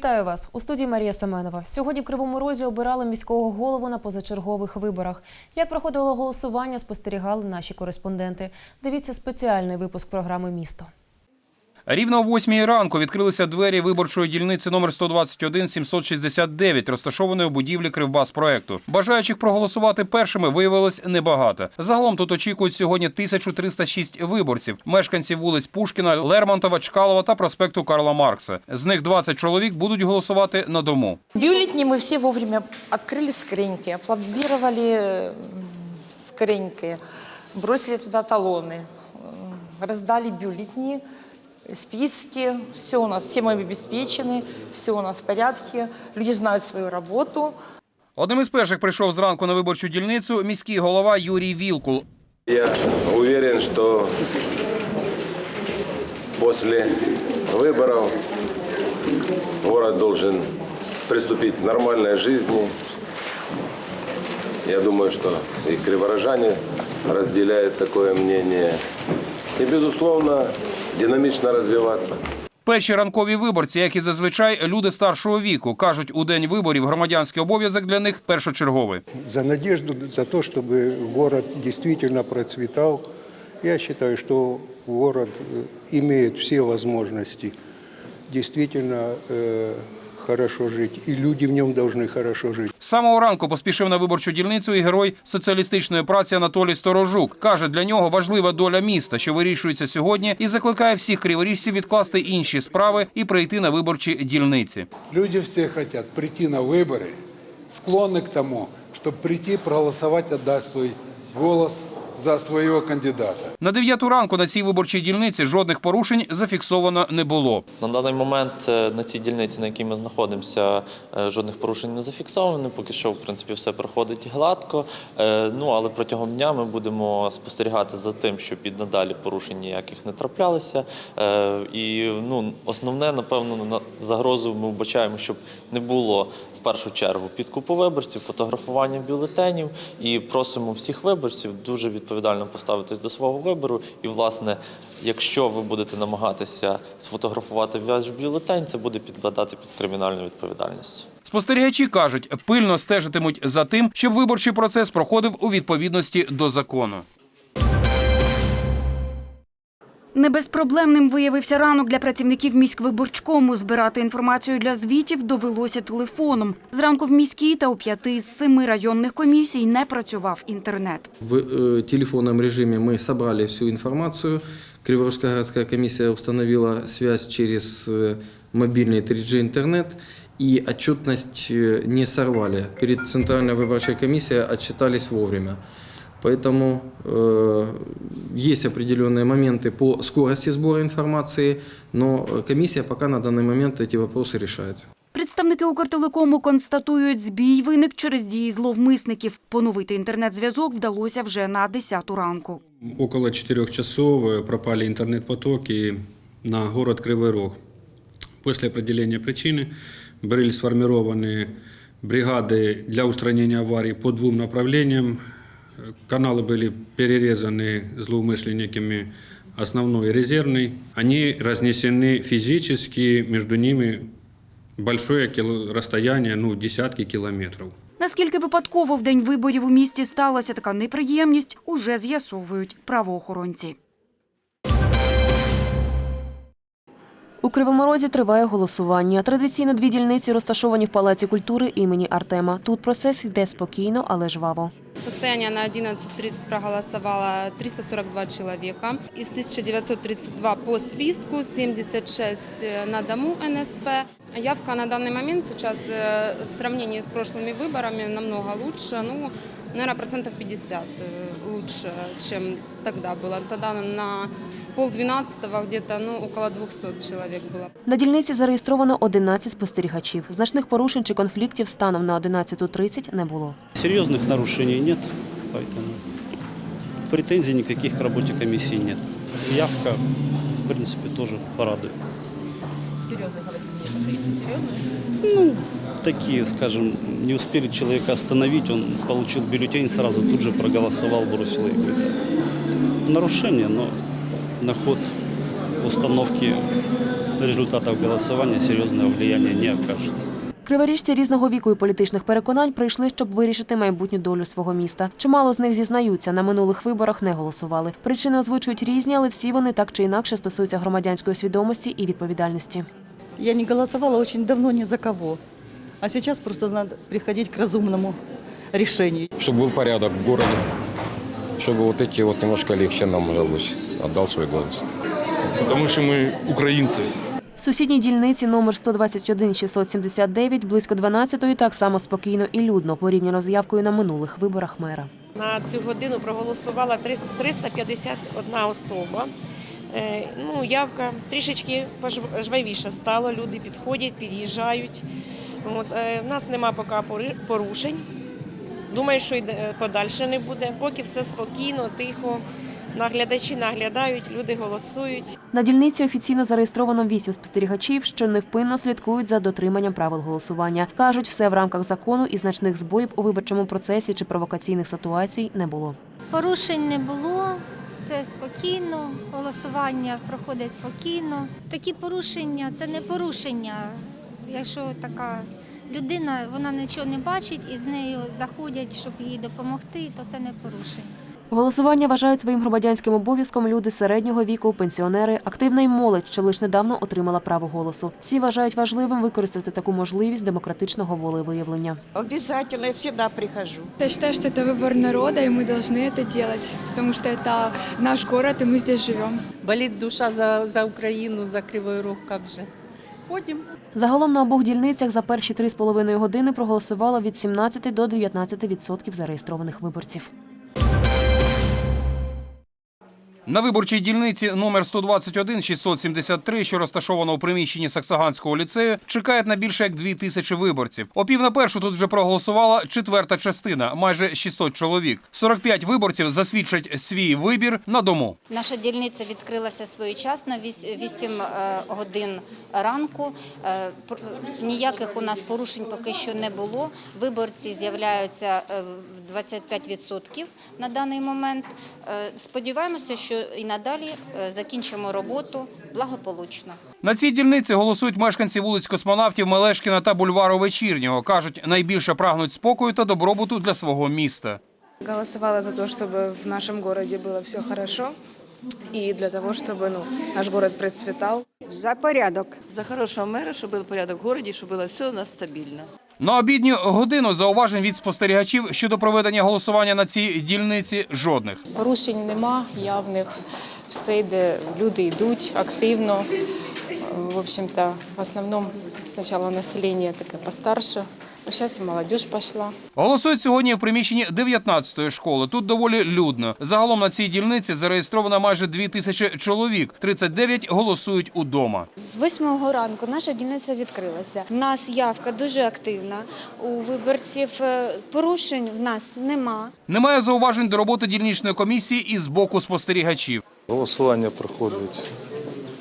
Вітаю вас у студії Марія Семенова. Сьогодні в Кривому Розі обирали міського голову на позачергових виборах. Як проходило голосування, спостерігали наші кореспонденти. Дивіться спеціальний випуск програми Місто. Рівно о 8 ранку відкрилися двері виборчої дільниці номер 121 769, розташованої у будівлі Кривбас-проекту. Бажаючих проголосувати першими виявилось небагато. Загалом тут очікують сьогодні 1306 виборців, мешканців вулиць Пушкіна, Лермонтова, Чкалова та проспекту Карла Маркса. З них 20 чоловік будуть голосувати на дому. Бюллетени мы все вовремя открыли скриньки, аплодировали м, скриньки, бросили туда талоны, м, раздали бюллетени, списки, все у нас, все мы обеспечены, все у нас в порядке, люди знают свою работу. Одним із перших прийшов зранку на виборчу дільницю міський голова Юрій Вілкул. Я уверен, что после выборов город должен приступить к нормальной жизни. Я думаю, что и криворожане разделяют такое мнение. И, безусловно, динамично развиваться. Перші ранкові виборці, як і зазвичай, люди старшого віку, кажуть, у день виборів громадянський обов'язок для них першочерговий. за надежду, за то, чтобы город действительно процветал. Я считаю, что город э, имеет все возможности действительно э, хорошо жить, и люди в нем должны хорошо жить. З самого ранку поспішив на виборчу дільницю і герой соціалістичної праці Анатолій Сторожук. Каже, для нього важлива доля міста, що вирішується сьогодні, і закликає всіх криворіжців відкласти інші справи і прийти на виборчі дільниці. Люди все хотят прийти на выборы, склонны к тому, чтобы прийти, проголосовать, отдать свой голос за своего кандидата. На дев'яту ранку на цій виборчій дільниці жодних порушень зафіксовано не було. На даний момент е, на цій дільниці, на якій ми знаходимося, е, жодних порушень не зафіксовано. Поки що, в принципі, все проходить гладко. Е, Ну але протягом дня ми будемо спостерігати за тим, щоб і надалі порушень ніяких не траплялося. Е, І ну, основне, напевно, на загрозу ми вбачаємо, щоб не було в першу чергу підкупу виборців, фотографування бюлетенів і просимо всіх виборців дуже відповідально поставитись до свого вибору. І, власне, якщо ви будете намагатися сфотографувати ваш бюлетень, це буде підкладати під кримінальну відповідальність. Спостерігачі кажуть, пильно стежитимуть за тим, щоб виборчий процес проходив у відповідності до закону. Небезпроблемним виявився ранок для працівників міськвиборчкому. Збирати інформацію для звітів довелося телефоном. Зранку в міській та у п'яти з семи районних комісій не працював інтернет. В э, телефонном режиме мы собрали всю информацию. Криворожская городская комиссия установила связь через э, мобильный 3G интернет и отчетность э, не сорвали. Перед Центральной выборчей комиссией отчитались вовремя. Поэтому э, есть определенные моменты по скорости сбора информации, но комиссия пока на данный момент эти вопросы решает. Представники Укртелекому констатують, збій виник через дії зловмисників. Поновити інтернет-зв'язок вдалося вже на 10 ранку. Около 4 часов э, пропали интернет-потоки на город Кривый Рог. После определения причины были сформированы бригады для устранения аварий по двум направлениям. Э, Каналы были перерезаны злоумышленниками основной и резервный. Они разнесены физически, между ними большое кило- расстояние, ну, десятки километров. Наскільки випадково в день виборів у місті сталася така неприємність, уже з'ясовують правоохоронці. У Кривому Розі триває голосування. Традиційно дві дільниці розташовані в Палаці культури імені Артема. Тут процес йде спокійно, але жваво. Состояние на 11.30 проголосовало 342 человека. Из 1932 по списку, 76 на дому НСП. Явка на данный момент сейчас э, в сравнении с прошлыми выборами намного лучше. Ну, наверное, процентов 50 э, лучше, чем тогда было. Тогда на полдвенадцатого где-то ну, около 200 человек было. На дільниці зареєстровано 11 спостерігачів. Значних порушень чи конфліктів станом на 11.30 не було. Серьезных нарушений нет, поэтому претензий никаких к работе комиссии нет. Явка, в принципе, тоже порадует. Серьезных говорите, серьезных? Ну, такие, скажем, не успели человека остановить, он получил бюллетень, сразу тут же проголосовал, бросил их. Нарушение, но на ход установки результатов голосования серьезного влияния не окажет. Криворіжці різного віку і політичних переконань прийшли, щоб вирішити майбутню долю свого міста. Чимало з них зізнаються, на минулих виборах не голосували. Причини озвучують різні, але всі вони так чи інакше стосуються громадянської свідомості і відповідальності. Я не голосовала очень давно ни за кого. А сейчас просто надо приходить к разумному решению. чтобы был порядок в городе, чтобы вот эти вот немножко легче нам жилось. Отдал свой голос. Потому что мы украинцы. В сусідній дільниці номер 121 679 близько 12-ї так само спокійно і людно порівняно з явкою на минулих виборах мера. На цю годину проголосувала 351 особа. Е, Ну, явка трішечки жвавіше стало, люди підходять, під'їжджають. От, е, в нас нема поки порушень. Думаю, що й подальше не буде. Поки все спокійно, тихо. Наглядачі наглядають, люди голосують. На дільниці офіційно зареєстровано вісім спостерігачів, що невпинно слідкують за дотриманням правил голосування. Кажуть, все в рамках закону і значних збоїв у виборчому процесі чи провокаційних ситуацій не було. Порушень не було, все спокійно, голосування проходить спокійно. Такі порушення це не порушення. Якщо така людина вона нічого не бачить і з нею заходять, щоб їй допомогти, то це не порушення. Голосування вважають своїм громадянським обов'язком люди середнього віку, пенсіонери, активна й молодь, що лише недавно отримала право голосу. Всі вважають важливим використати таку можливість демократичного волевиявлення. Обязательно, я всегда прихожу. Я считаю, что это выбор народа, и мы должны это делать, потому что это наш город, и мы здесь живем. Болит душа за, за Украину, за Кривой Рог, как же. Ходим. Загалом на обох дільницях за перші три з половиною години проголосувало від 17 до 19 відсотків зареєстрованих виборців. На виборчій дільниці номер 121 673, що розташована у приміщенні Саксаганського ліцею, чекають на більше як дві тисячі виборців. О пів на першу тут вже проголосувала четверта частина, майже 600 чоловік. 45 виборців засвідчать свій вибір на дому. Наша дільниця відкрилася своєчасно, 8 годин ранку. Е, Ніяких у нас порушень поки що не було. Виборці з'являються е, в 25% на даний момент. Е, Сподіваємося, що і надалі е, закінчимо роботу благополучно. На цій дільниці голосують мешканці вулиць Космонавтів, Мелешкіна та бульвару Вечірнього. кажуть, найбільше прагнуть спокою та добробуту для свого міста. Голосовала за то, чтобы в нашем городе было все хорошо, и для того, чтобы ну, наш город процветал. За порядок. За хорошого мера, щоб був порядок в городі, щоб було все у нас стабільно. На обідню годину зауважень від спостерігачів щодо проведення голосування на цій дільниці жодних. Порушень нема явних, все йде, люди йдуть активно. В общем-то, в основному спочатку населення таке постарше, зараз і молодь пішла. Голосують сьогодні в приміщенні 19-ї школи. Тут доволі людно. Загалом на цій дільниці зареєстровано майже 2 тисячі чоловік. 39 голосують удома. З 8 ранку наша дільниця відкрилася. У нас явка дуже активна. У виборців е, порушень в нас нема. Немає зауважень до роботи дільничної комісії і з боку спостерігачів. Голосування проходить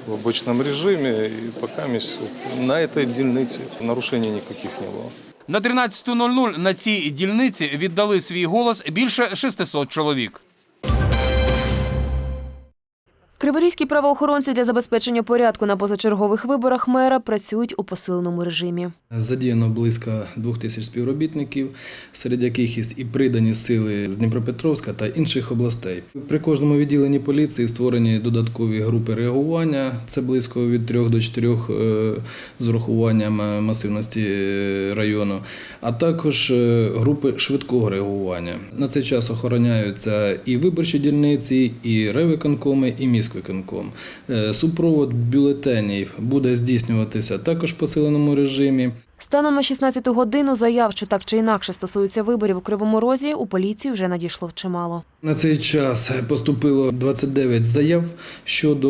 в обычном режимі і поки місць на этой дільниці нарушень ніяких не було. На 13.00 на цій дільниці віддали свій голос більше 600 чоловік. Криворізькі правоохоронці для забезпечення порядку на позачергових виборах мера працюють у посиленому режимі. Задіяно близько двох тисяч співробітників, серед яких і придані сили з Дніпропетровська та інших областей. При кожному відділенні поліції створені додаткові групи реагування. Це близько від трьох до чотирьох е, з урахуванням е, масивності е, району, а також групи швидкого реагування. На цей час охороняються і виборчі дільниці, і райвиконкоми, і міськвиконком. Е, Супровод бюлетенів буде здійснюватися також в посиленому режимі. Станом на 16 годину заяв, що так чи інакше стосуються виборів у Кривому Розі, у поліцію вже надійшло чимало. На цей час поступило 29 заяв щодо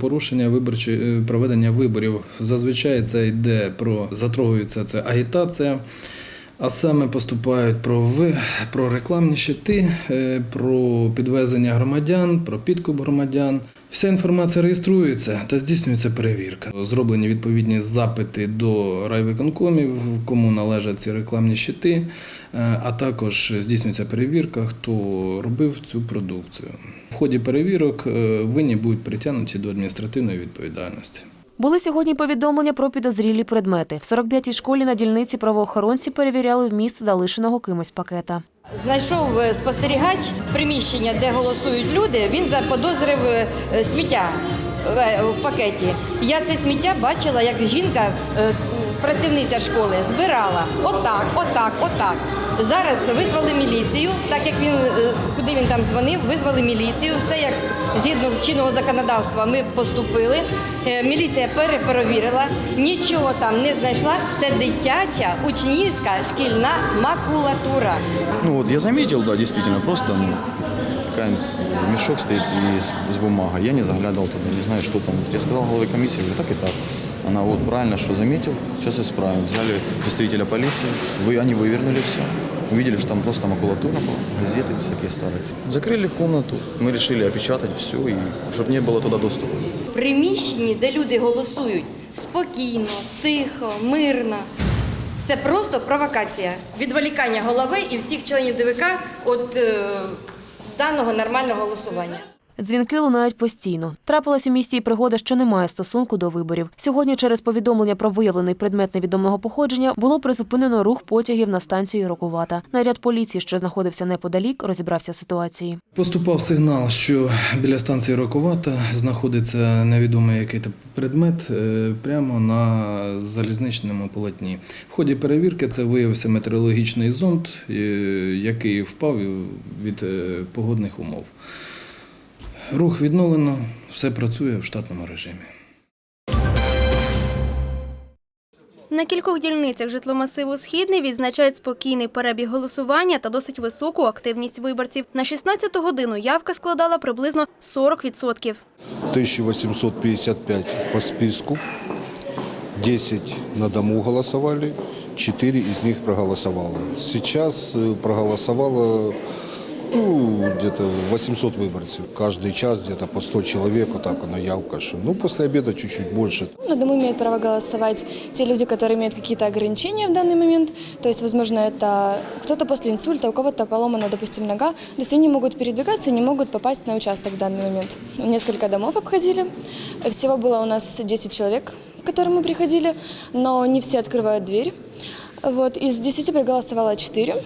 порушення виборчої проведення виборів. Зазвичай це йде про затрогується це агітація. А саме поступають про, ви- про рекламні щити, е, про підвезення громадян, про підкуп громадян. Вся інформація реєструється та здійснюється перевірка. Зроблені відповідні запити до райвиконкомів, кому належать ці рекламні щити, е, а також здійснюється перевірка, хто робив цю продукцію. В ході перевірок е, винні будуть притягнуті до адміністративної відповідальності. Були сьогодні повідомлення про підозрілі предмети. В 45-й школі на дільниці правоохоронці перевіряли вміст залишеного кимось пакета. Знайшов е, спостерігач приміщення, де голосують люди. Він заподозрив е, сміття е, в пакеті. Я це сміття бачила, як жінка, працівниця школи, збирала отак, отак, отак. Зараз визвали міліцію, так як він е, куди він там дзвонив, визвали міліцію. Все як згідно з чинного законодавства ми поступили. Е, Міліція переперевірила, нічого там не знайшла. Це дитяча учнівська шкільна макулатура. Ну вот я заметил, да, действительно, просто ну, такая мешок стоит и с, с. Я не заглядывал туда, не знаю, что там. Я сказал голове комиссии, говорю, так и так. Она вот правильно, что заметил, сейчас исправим. Взяли представителя полиции, вы, они вывернули все. Увидели, что там просто макулатура была, газеты всякие старые. Закрыли комнату, мы решили опечатать все, и чтобы не было туда доступа. приміщенні, де люди голосують спокійно, тихо, мирно. Це просто провокація, відволікання голови і всіх членів ДВК від е, даного нормального голосування. Дзвінки лунають постійно. Трапилась у місті і пригода, що не має стосунку до виборів. Сьогодні, через повідомлення про виявлений предмет невідомого походження, було призупинено рух потягів на станції Рокувата. Наряд поліції, що знаходився неподалік, розібрався з ситуації. Поступав сигнал, що біля станції Роковата знаходиться невідомий який предмет е, прямо на залізничному полотні. В ході перевірки це виявився метеорологічний зонд, е, який впав від е, погодних умов. Рух відновлено, все працює в штатному режимі. На кількох дільницях житломасиву Східний відзначають спокійний перебіг голосування та досить високу активність виборців. На 16-ту годину явка складала приблизно 40%. 1855 по списку, 10 на дому голосовали, 4 из них проголосовало. Сейчас э, проголосовало ну, где-то 800 выборцев. Каждый час где-то по 100 человек, вот так оно явка. Что, ну, после обеда чуть-чуть больше. На дому имеют право голосовать те люди, которые имеют какие-то ограничения в данный момент. То есть, возможно, это кто-то после инсульта, у кого-то поломана, допустим, нога. То есть они могут передвигаться и не могут попасть на участок в данный момент. Несколько домов обходили. Всего было у нас 10 человек, к которым мы приходили, но не все открывают дверь. Вот, из 10 проголосовало 4.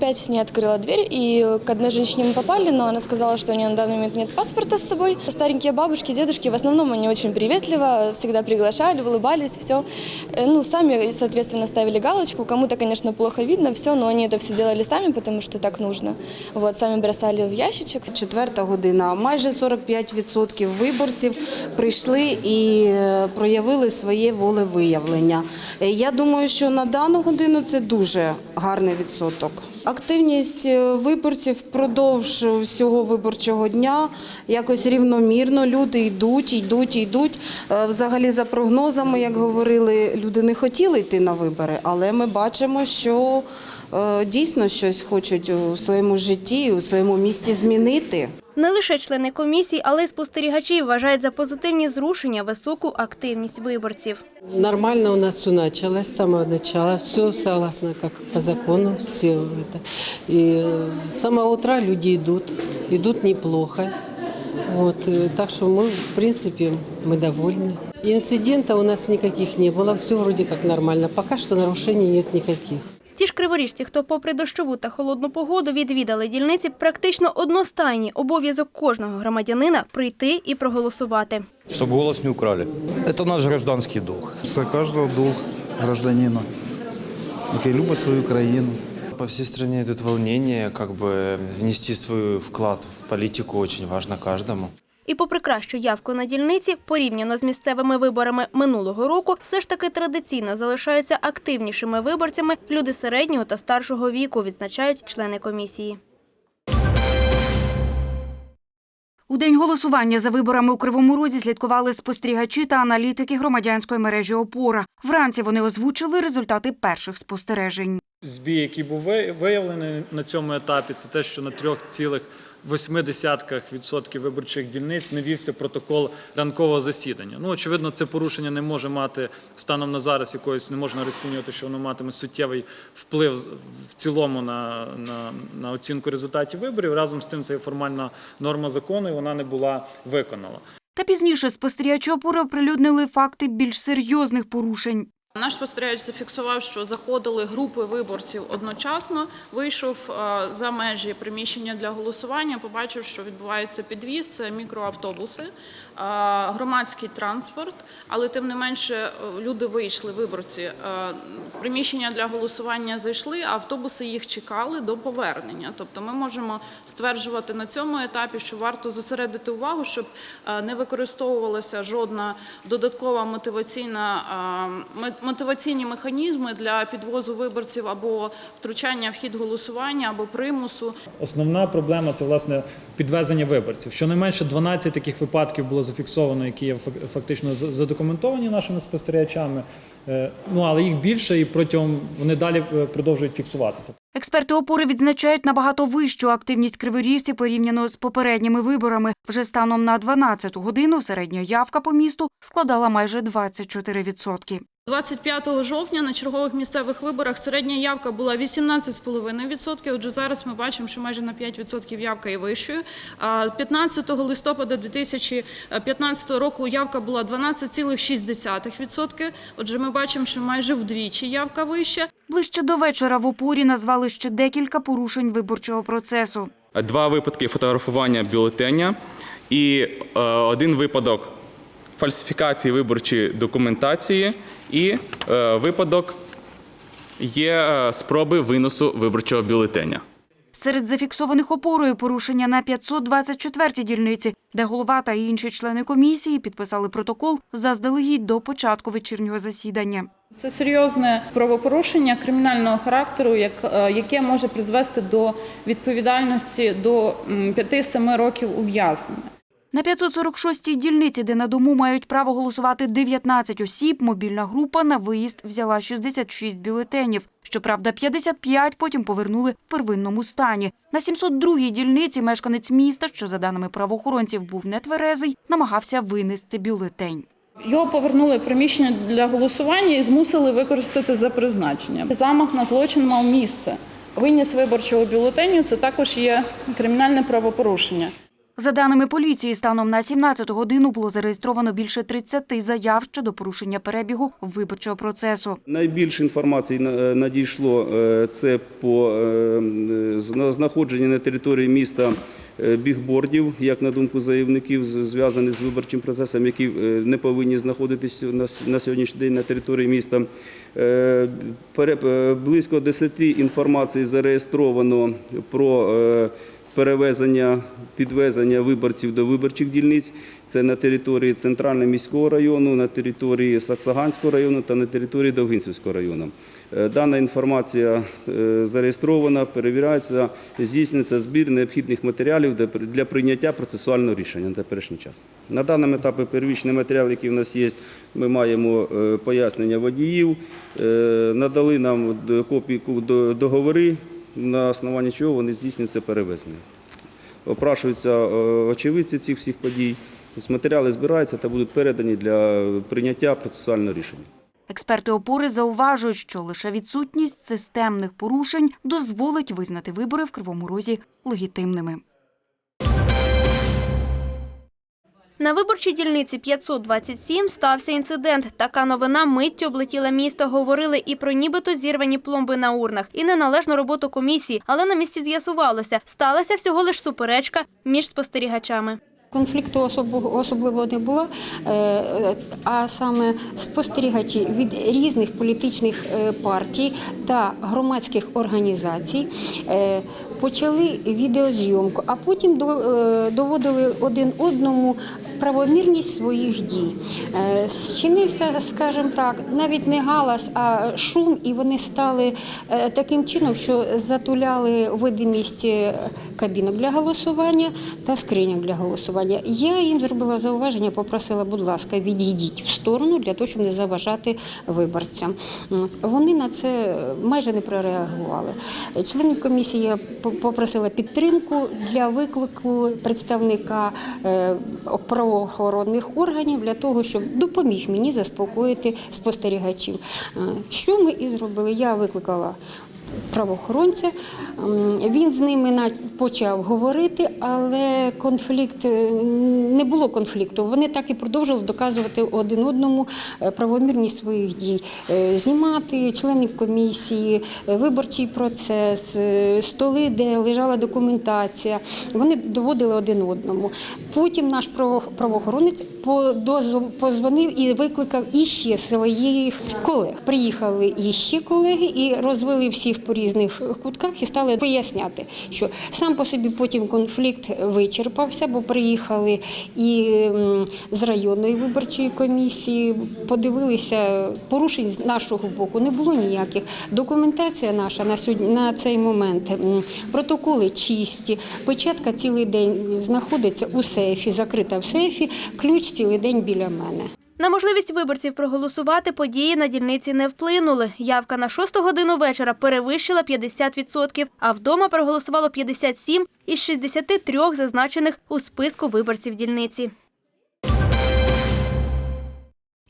Пять не открыла дверь, и к одной женщине мы попали, но она сказала, что у нее на данный момент нет паспорта с собой. Старенькие бабушки, дедушки, в основном они очень приветливо, всегда приглашали, улыбались, все. Ну, сами, соответственно, ставили галочку. Кому-то, конечно, плохо видно все, но они это все делали сами, потому что так нужно. Вот, сами бросали в ящичек. Четверта година. Майже 45% виборців прийшли і е, проявили своє волевиявлення. Е, Я думаю, що на дану годину це дуже гарний відсоток. Активність е, виборців впродовж всього виборчого дня якось рівномірно. Люди йдуть, йдуть, йдуть. Е, Взагалі, за прогнозами, як говорили, люди не хотіли йти на вибори, але ми бачимо, що е, дійсно щось хочуть у своєму житті, у своєму місті змінити. Не лише члени комісій, але й спостерігачі вважають за позитивні зрушення високу активність виборців. Нормально у нас все началось с самого начала. Все согласно как по закону. Все это. И э, с самого утра люди идут. Идут неплохо. Вот, э, так что мы, в принципе, мы довольны. Инцидентов у нас никаких не было. Все вроде как нормально. Пока что нарушений нет никаких. Ті ж криворіжці, хто попри дощову та холодну погоду відвідали дільниці, практично одностайні обов'язок кожного громадянина прийти і проголосувати. Чтобы голос не украли. Это наш гражданский долг. Це кожного долг гражданина, який любить свою країну. По всей стране идут волнения, как бы внести свой вклад в политику очень важно каждому. І попри кращу явку на дільниці, порівняно з місцевими виборами минулого року, все ж таки традиційно залишаються активнішими виборцями люди середнього та старшого віку, відзначають члени комісії. У день голосування за виборами у Кривому Розі слідкували спостерігачі та аналітики громадянської мережі «Опора». Вранці вони озвучили результати перших спостережень. Збій, який був виявлений на цьому етапі, це те, що на 3,8 відсотків виборчих дільниць не вівся протокол ранкового засідання. Ну, очевидно, це порушення не може мати станом на зараз якоїсь не можна розцінювати, що воно матиме суттєвий вплив в цілому на, на, на оцінку результатів виборів. Разом з тим, це є формальна норма закону, і вона не була виконана. Та пізніше спостерігачі опори оприлюднили факти більш серйозних порушень. Наш спостерігач зафіксував, що заходили групи виборців одночасно. Вийшов е, за межі приміщення для голосування. Побачив, що відбувається підвіз. Це мікроавтобуси, громадський транспорт. Але тим не менше е, люди вийшли, виборці. е, Приміщення для голосування зайшли, а автобуси їх чекали до повернення. Тобто, ми можемо стверджувати на цьому етапі, що варто зосередити увагу, щоб е, не використовувалася жодна додаткова мотиваційна мотиваційні механізми для підвозу виборців або втручання в хід голосування або примусу. Основна проблема це власне підвезення виборців. Щонайменше 12 таких випадків було зафіксовано, які є фак- фактично задокументовані нашими спостерігачами. Е, Ну але їх більше, і протягом вони далі е, продовжують фіксуватися. Експерти опори відзначають набагато вищу активність криворіжців порівняно з попередніми виборами. Вже станом на 12-ту годину середня явка по місту складала майже 24%. 25 жовтня на чергових місцевих виборах середня явка була 18,5%. Отже, зараз ми бачимо, що майже на 5% явка є вищою. А 15 листопада 2015 року явка була 12,6%. Отже, ми бачимо, що майже вдвічі явка вища. Ближче до вечора в опорі назвали ще декілька порушень виборчого процесу. два випадки фотографування бюлетеня і е, один випадок фальсифікації виборчої документації, і е, випадок є е, спроби виносу виборчого бюлетеня. Серед зафіксованих опорою порушення на 524-й дільниці, де голова та інші члени комісії підписали протокол заздалегідь до початку вечірнього засідання. Це серйозне правопорушення кримінального характеру, як- е, яке може призвести до відповідальності до м, 5-7 років ув'язнення. На 546-й дільниці, де на дому мають право голосувати 19 осіб, мобільна група на виїзд взяла 66 бюлетенів. Щоправда, 55 потім повернули в первинному стані. На 702-й дільниці мешканець міста, що за даними правоохоронців був нетверезий, намагався винести бюлетень. Його повернули в приміщення для голосування і змусили використати за призначенням. Замах на злочин мав місце. Виніс виборчого бюлетеню це також є кримінальне правопорушення. За даними поліції, станом на 17 годину було зареєстровано більше 30 заяв щодо порушення перебігу виборчого процесу. Найбільше інформації на- надійшло е, це по е, знаходженню на території міста е, бігбордів, як на думку заявників, зв'язаних з виборчим процесом, які е, не повинні знаходитись на сьогоднішній день на території міста. Е, е, Близько 10 інформацій зареєстровано про е, перевезення, підвезення виборців до виборчих дільниць. Це на території Центрального міського району, на території Саксаганського району та на території Довгинцівського району. Е, Дана інформація е, зареєстрована, перевіряється, здійснюється збір необхідних матеріалів для- прийняття процесуального рішення на теперішній час. На даному етапі первічний матеріал, який в нас є, ми маємо е, пояснення водіїв, надали нам до- договори, на основанні чого вони здійснюють це перевезення. Опрашуються е, очевидці цих всіх подій. Тобто матеріали збираються та будуть передані для прийняття процесуального рішення. Експерти опори зауважують, що лише відсутність системних порушень дозволить визнати вибори в Кривому Розі легітимними. На виборчій дільниці 527 стався інцидент. Така новина миттю облетіла місто. Говорили і про нібито зірвані пломби на урнах, і неналежну роботу комісії. Але на місці з'ясувалося, сталася всього лиш суперечка між спостерігачами. Конфлікту особливо не було, е, а саме спостерігачі від різних політичних е, партій та громадських організацій е, почали відеозйомку, а потім е, доводили один одному правомірність своїх дій. Е, Зчинився, скажімо так, навіть не галас, а шум, і вони стали е, таким чином, що затуляли видимість кабінок для голосування та скриньок для голосування. Я їм зробила зауваження, попросила, будь ласка, відійдіть в сторону для того, щоб не заважати виборцям. Вони на це майже не прореагували. Членів комісії я попросила підтримку для виклику представника е, правоохоронних органів для того, щоб допоміг мені заспокоїти спостерігачів. Е, Що ми і зробили? Я викликала правоохоронця. Він з ними почав говорити, але конфлікт е, не було конфлікту. Вони так і продовжували доказувати один одному е, правомірність своїх дій, Е, знімати членів комісії, виборчий процес, столи, де лежала документація. Вони доводили один одному. Потім наш правоохоронець позвонив і викликав іще своїх колег. Приїхали іще колеги і розвели всіх по різних кутках і стали поясняти, що сам по собі потім конфлікт вичерпався, бо приїхали і з районної виборчої комісії, подивилися порушень з нашого боку не було ніяких. Документація наша на сьогодні на цей момент, протоколи чисті, печатка цілий день знаходиться у сейфі, закрита в сейфі, ключ цілий день біля мене. На можливість виборців проголосувати події на дільниці не вплинули. Явка на 6 годину вечора перевищила 50%, а вдома проголосувало 57 із 63 зазначених у списку виборців дільниці.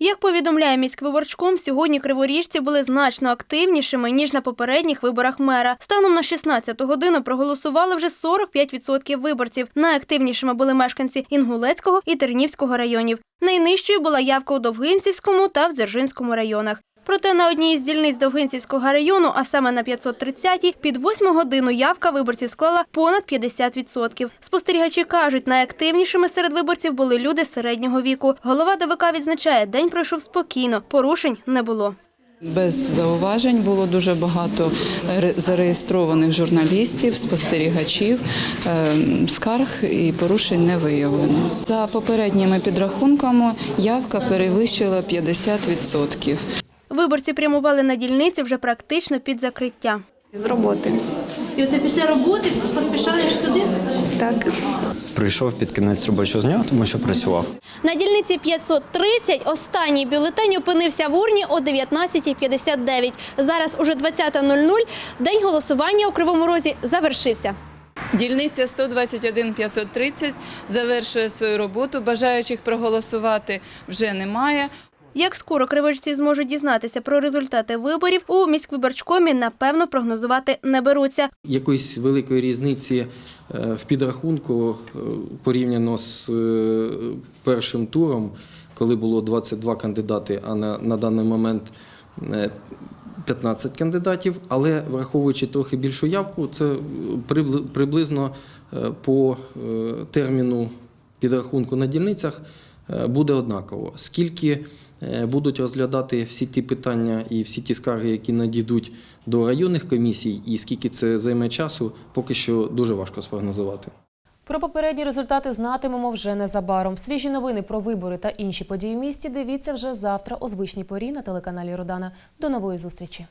Як повідомляє міськвиборчком, сьогодні криворіжці були значно активнішими, ніж на попередніх виборах мера. Станом на 16 годину проголосували вже 45% виборців. Найактивнішими були мешканці Інгулецького і Тернівського районів. Найнижчою була явка у Довгинцівському та в Дзержинському районах. Проте на одній із дільниць Довгинцівського району, а саме на 530-й, під 8 годину явка виборців склала понад 50%. Спостерігачі кажуть, найактивнішими серед виборців були люди середнього віку. Голова ДВК відзначає, день пройшов спокійно, порушень не було. Без зауважень було дуже багато зареєстрованих журналістів, спостерігачів, е, скарг і порушень не виявлено. За попередніми підрахунками явка перевищила 50%. Виборці прямували на дільниці вже практично під закриття. З роботи. І оце після роботи поспішали сюди? Так. Прийшов під кінець робочого дня, тому що працював. На дільниці 530 останній бюлетень опинився в урні о 19.59. Зараз уже 20.00. День голосування у Кривому Розі завершився. Дільниця 121 530 завершує свою роботу. Бажаючих проголосувати вже немає. Як скоро кривожці зможуть дізнатися про результати виборів, у міськвиборчкомі напевно прогнозувати не беруться. Якоїсь великої різниці е, в підрахунку е, порівняно з е, першим туром, коли було 22 кандидати, а на, на даний момент е, 15 кандидатів, але враховуючи трохи більшу явку, це приблизно по терміну підрахунку на дільницях буде однаково. Скільки будуть розглядати всі ті питання і всі ті скарги, які надійдуть до районних комісій, і скільки це займе часу, поки що дуже важко спрогнозувати. Про попередні результати знатимемо вже незабаром. Свіжі новини про вибори та інші події в місті дивіться вже завтра о звичній порі на телеканалі Родана. До нової зустрічі.